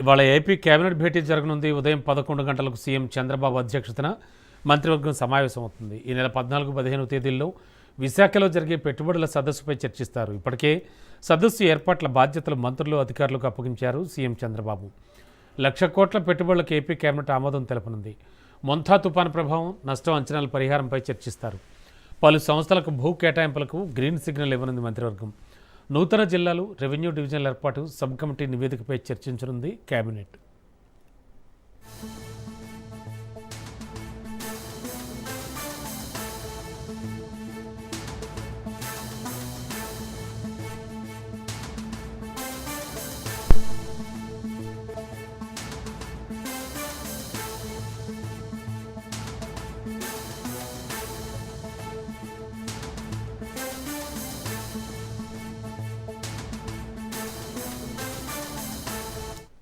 ఇవాళ AP cabinet భేటీ జరగనుంది. ఉదయం పదకొండు గంటలకు సీఎం చంద్రబాబు అధ్యక్షతన మంత్రివర్గం సమావేశం అవుతుంది. ఈ నెల పద్నాలుగు పదిహేను తేదీల్లో విశాఖలో జరిగే పెట్టుబడుల సదస్సుపై చర్చిస్తారు. ఇప్పటికే సదస్సు ఏర్పాట్ల బాధ్యతలు మంత్రులు అధికారులకు అప్పగించారు సీఎం చంద్రబాబు. లక్ష కోట్ల పెట్టుబడులకు ఏపీ కేబినెట్ ఆమోదం తెలపనుంది. మొంతా తుపాను ప్రభావం నష్టం అంచనాల పరిహారంపై చర్చిస్తారు. పలు సంస్థలకు భూ కేటాయింపులకు గ్రీన్ సిగ్నల్ ఇవ్వనుంది మంత్రివర్గం. నూతన జిల్లాలు రెవెన్యూ డివిజన్ల ఏర్పాటు సబ్ కమిటీ నివేదికపై చర్చించనుంది కేబినెట్